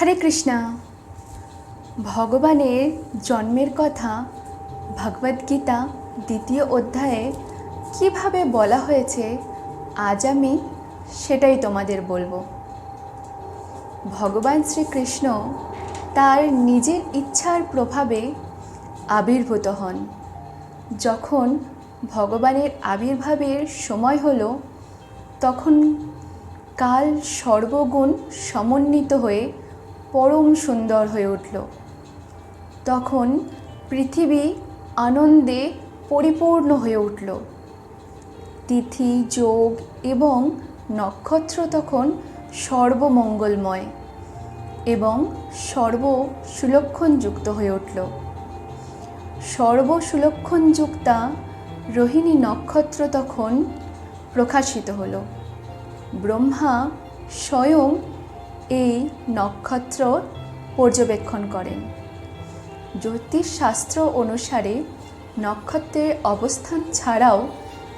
হরে কৃষ্ণা। ভগবানের জন্মের কথা ভগবদ্গীতা দ্বিতীয় অধ্যায়ে কীভাবে বলা হয়েছে, আজ আমি সেটাই তোমাদের বলব। ভগবান শ্রীকৃষ্ণ তার নিজের ইচ্ছার প্রভাবে আবির্ভূত হন। যখন ভগবানের আবির্ভাবের সময় হলো, তখন কাল সর্বগুণ সমন্বিত হয়ে পরম সুন্দর হয়ে উঠল। তখন পৃথিবী আনন্দে পরিপূর্ণ হয়ে উঠল। তিথি, যোগ এবং নক্ষত্র তখন সর্বমঙ্গলময় এবং সর্ব সুলক্ষণযুক্ত হয়ে উঠল। সর্বসুলক্ষণযুক্তা রোহিণী নক্ষত্র তখন প্রকাশিত হল। ব্রহ্মা স্বয়ং এই নক্ষত্র পর্যবেক্ষণ করেন। জ্যোতিষশাস্ত্র অনুসারে নক্ষত্রের অবস্থান ছাড়াও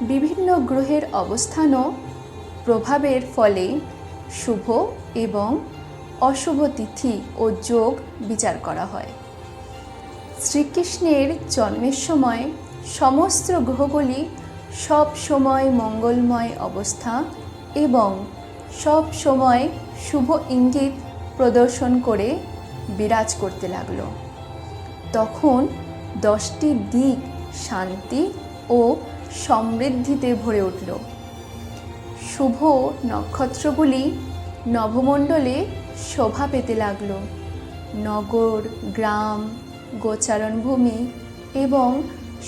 বিভিন্ন গ্রহের অবস্থানও প্রভাবের ফলে শুভ এবং অশুভ তিথি ও যোগ বিচার করা হয়। শ্রীকৃষ্ণের জন্মের সময় সমস্ত গ্রহগুলি সব সময় মঙ্গলময় অবস্থা এবং সব সময় শুভ ইঙ্গিত প্রদর্শন করে বিরাজ করতে লাগল। তখন দশটি দিক শান্তি ও সমৃদ্ধিতে ভরে উঠল। শুভ নক্ষত্রগুলি নভমণ্ডলে শোভা পেতে লাগল। নগর, গ্রাম, গোচারণভূমি এবং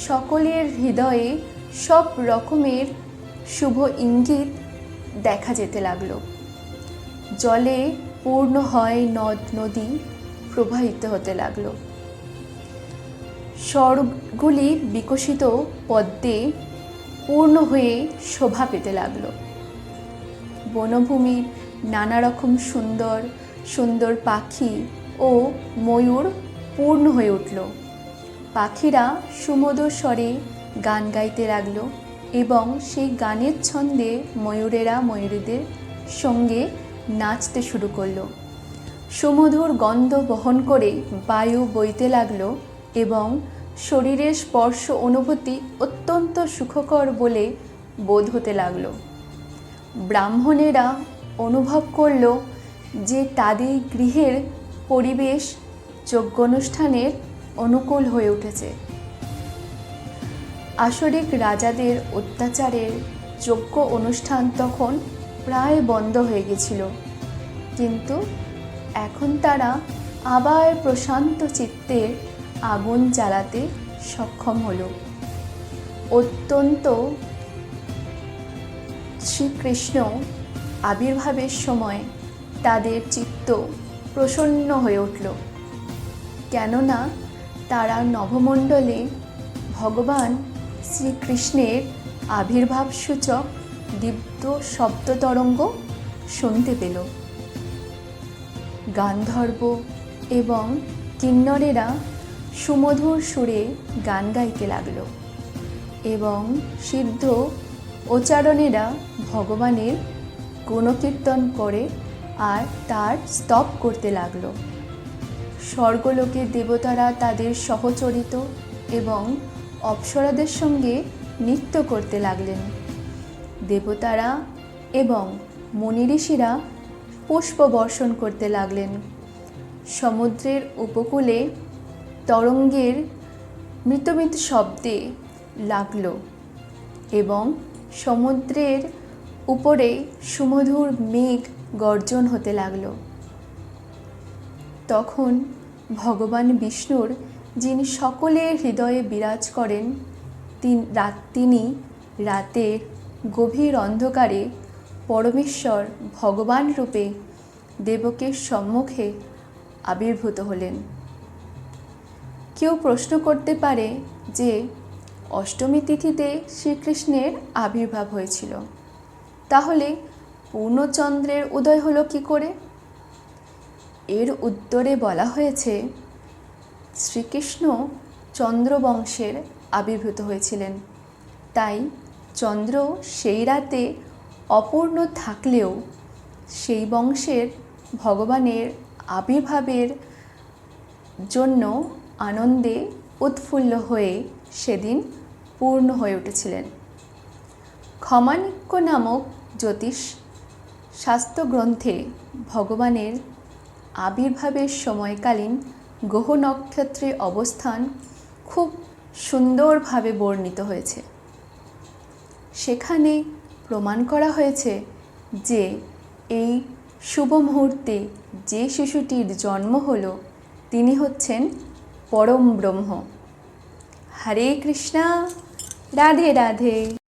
সকলের হৃদয়ে সব রকমের শুভ ইঙ্গিত দেখা যেতে লাগল। জলে পূর্ণ হয় নদ, নদী প্রবাহিত হতে লাগল। স্বরগুলি বিকশিত পদ্মে পূর্ণ হয়ে শোভা পেতে লাগল। বনভূমির নানা রকম সুন্দর সুন্দর পাখি ও ময়ূর পূর্ণ হয়ে উঠল। পাখিরা সুমধুর স্বরে গান গাইতে লাগল। এবং সেই গানের ছন্দে ময়ূরেরা ময়ূরীদের সঙ্গে নাচতে শুরু করল। সুমধুর গন্ধ বহন করে বায়ু বইতে লাগল এবং শরীরের স্পর্শ অনুভূতি অত্যন্ত সুখকর বলে বোধ হতে লাগল। ব্রাহ্মণেরা অনুভব করল যে তাদের গৃহের পরিবেশ যজ্ঞানুষ্ঠানের অনুকূল হয়ে উঠেছে। আসরিক রাজাদের অত্যাচারের যোগ্য অনুষ্ঠান তখন প্রায় বন্ধ হয়ে গেছিল। কিন্তু এখন তারা আবার প্রশান্ত চিত্তের আগুন জ্বালাতে সক্ষম হলো। অত্যন্ত শ্রীকৃষ্ণ আবির্ভাবের সময় তাদের চিত্ত প্রসন্ন হয়ে উঠল। কেননা তারা নভমণ্ডলে ভগবান শ্রীকৃষ্ণের আবির্ভাব সূচক দীপ্ত শব্দ তরঙ্গ শুনতে পেল। গান্ধর্ব এবং কিন্নরেরা সুমধুর সুরে গান গাইতে লাগল এবং সিদ্ধ উচ্চারণেরা ভগবানের গুণকীর্তন করে আর তার স্তব করতে লাগল। স্বর্গলোকের দেবতারা তাদের সহচরিত এবং অপ্সরাদের সঙ্গে নৃত্য করতে লাগলেন। দেবতারা এবং মুনি ঋষিরা পুষ্প বর্ষণ করতে লাগলেন। সমুদ্রের উপকূলে তরঙ্গের মৃতমৃত শব্দে লাগল এবং সমুদ্রের উপরে সুমধুর মেঘ গর্জন হতে লাগল। তখন ভগবান বিষ্ণুর যিনি সকলের হৃদয়ে বিরাজ করেন, তিন- রাত তিনি রাতের গভীর অন্ধকারে পরমেশ্বর ভগবান রূপে দেবকের সম্মুখে আবির্ভূত হলেন। কেউ প্রশ্ন করতে পারে যে, অষ্টমী তিথিতে শ্রীকৃষ্ণের আবির্ভাব হয়েছিল। তাহলে পূর্ণচন্দ্রের উদয় হলো কি করে? এর উত্তরে বলা হয়েছে শ্রীকৃষ্ণ চন্দ্রবংশের আবির্ভূত হয়েছিলেন। তাই চন্দ্র সেই রাতে অপূর্ণ থাকলেও সেই বংশের ভগবানের আবির্ভাবের জন্য আনন্দে উৎফুল্ল হয়ে সেদিন পূর্ণ হয়ে উঠেছিলেন। ক্ষমানিক্য নামক জ্যোতিষ শাস্ত্রগ্রন্থে ভগবানের আবির্ভাবের সময়কালীন গ্রহ নক্ষত্রের অবস্থান খুব সুন্দরভাবে বর্ণিত হয়েছে। সেখানে প্রমাণ করা হয়েছে যে এই শুভ মুহূর্তে যে শিশুটির জন্ম হলো, তিনি হচ্ছেন পরম ব্রহ্ম। হরে কৃষ্ণা, রাধে রাধে।